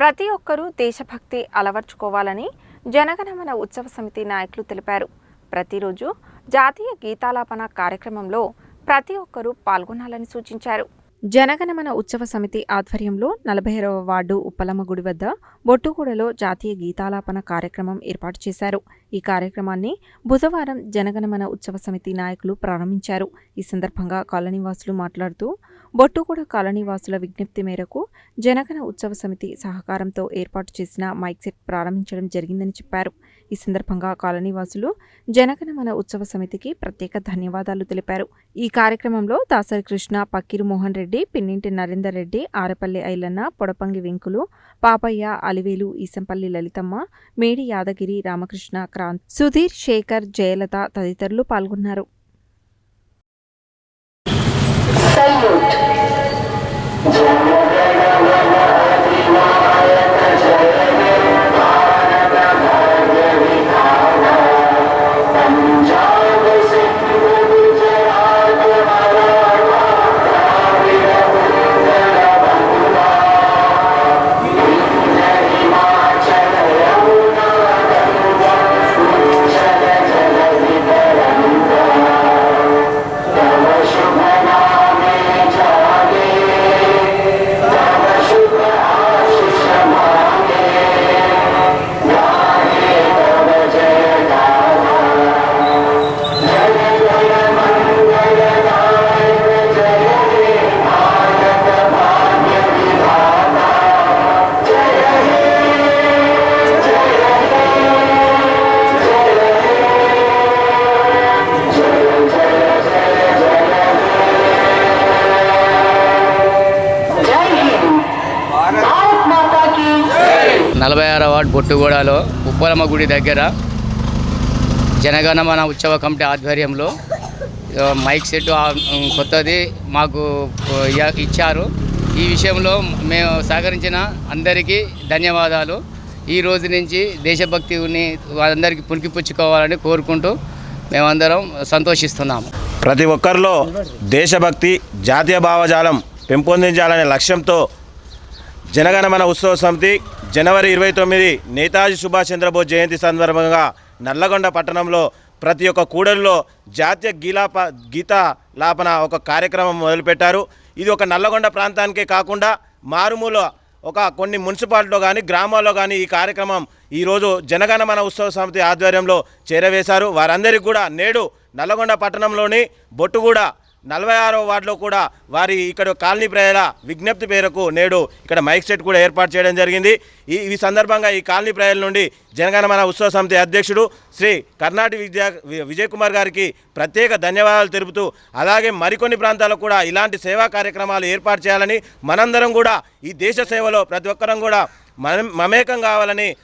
ప్రతి ఒక్కరూ దేశభక్తి అలవర్చుకోవాలని జనగణమన ఉత్సవ సమితి నాయకులు తెలిపారు. ప్రతిరోజు జాతీయ గీతాలాపన కార్యక్రమంలో ప్రతి ఒక్కరూ పాల్గొనాలని సూచించారు. జనగణమన ఉత్సవ సమితి ఆధ్వర్యంలో నలభై వార్డు ఉప్పలమ్మ గుడి వద్ద బొట్టుగూడలో జాతీయ గీతాలాపన కార్యక్రమం ఏర్పాటు చేశారు. ఈ కార్యక్రమాన్ని బుధవారం జనగణమన ఉత్సవ సమితి నాయకులు ప్రారంభించారు. ఈ సందర్భంగా కాలనీవాసులు మాట్లాడుతూ బొట్టుగూడ కాలనీవాసుల విజ్ఞప్తి మేరకు జనగణ ఉత్సవ సమితి సహకారంతో ఏర్పాటు చేసిన మైక్ సెట్ ప్రారంభించడం జరిగిందని చెప్పారు. ఈ సందర్భంగా కాలనీవాసులు జనగణమన ఉత్సవ సమితికి ప్రత్యేక ధన్యవాదాలు తెలిపారు. ఈ కార్యక్రమంలో దాసరి కృష్ణ పక్కిరు మోహన్ రెడ్డి పిన్నింటి నరేందర్ రెడ్డి ఆరపల్లి ఐలన్న పొడపంగి వెంకులు పాపయ్య అలివేలు ఈసంపల్లి లలితమ్మ మేడి యాదగిరి రామకృష్ణ క్రాంత్ సుధీర్ శేఖర్ జయలత తదితరులు పాల్గొన్నారు. నలభై ఆరో వార్డు బొట్టుగూడలో ఉప్పలమ్మ గుడి దగ్గర జనగణమన ఉత్సవ కమిటీ ఆధ్వర్యంలో మైక్ సెట్ కొత్తది మాకు ఇచ్చారు. ఈ విషయంలో మేము సహకరించిన అందరికీ ధన్యవాదాలు. ఈ రోజు నుంచి దేశభక్తిని అందరికీ పులికిపుచ్చుకోవాలని కోరుకుంటూ మేమందరం సంతోషిస్తున్నాము. ప్రతి ఒక్కరిలో దేశభక్తి జాతీయ భావజాలం పెంపొందించాలనే లక్ష్యంతో జనగణమన ఉత్సవ సమితి జనవరి ఇరవై తొమ్మిది నేతాజీ సుభాష్ చంద్రబోస్ జయంతి సందర్భంగా నల్లగొండ పట్టణంలో ప్రతి ఒక్క కూడలిలో జాతీయ గీలాప గీతాలాపన ఒక కార్యక్రమం మొదలుపెట్టారు. ఇది ఒక నల్లగొండ ప్రాంతానికే కాకుండా మారుమూల ఒక కొన్ని మున్సిపాలిటీలో కానీ గ్రామాల్లో కానీ ఈ కార్యక్రమం ఈరోజు జనగణమన ఉత్సవ సమితి ఆధ్వర్యంలో చేరవేశారు. వారందరికీ కూడా నేడు నల్లగొండ పట్టణంలోని బొట్టుగూడ నలభై ఆరో వార్డులో కూడా వారి ఇక్కడ కాలనీ ప్రజల విజ్ఞప్తి మేరకు నేడు ఇక్కడ మైక్ సెట్ కూడా ఏర్పాటు చేయడం జరిగింది. ఈ ఈ సందర్భంగా ఈ కాలనీ ప్రజల నుండి జనగణమన ఉత్సవ సమితి అధ్యక్షుడు శ్రీ కర్ణాటి విద్యా వి- విజయ్ కుమార్ గారికి ప్రత్యేక ధన్యవాదాలు తెలుపుతూ అలాగే మరికొన్ని ప్రాంతాలకు కూడా ఇలాంటి సేవా కార్యక్రమాలు ఏర్పాటు చేయాలని మనందరం కూడా ఈ దేశ సేవలో ప్రతి ఒక్కరం కూడా మనం మమేకం కావాలని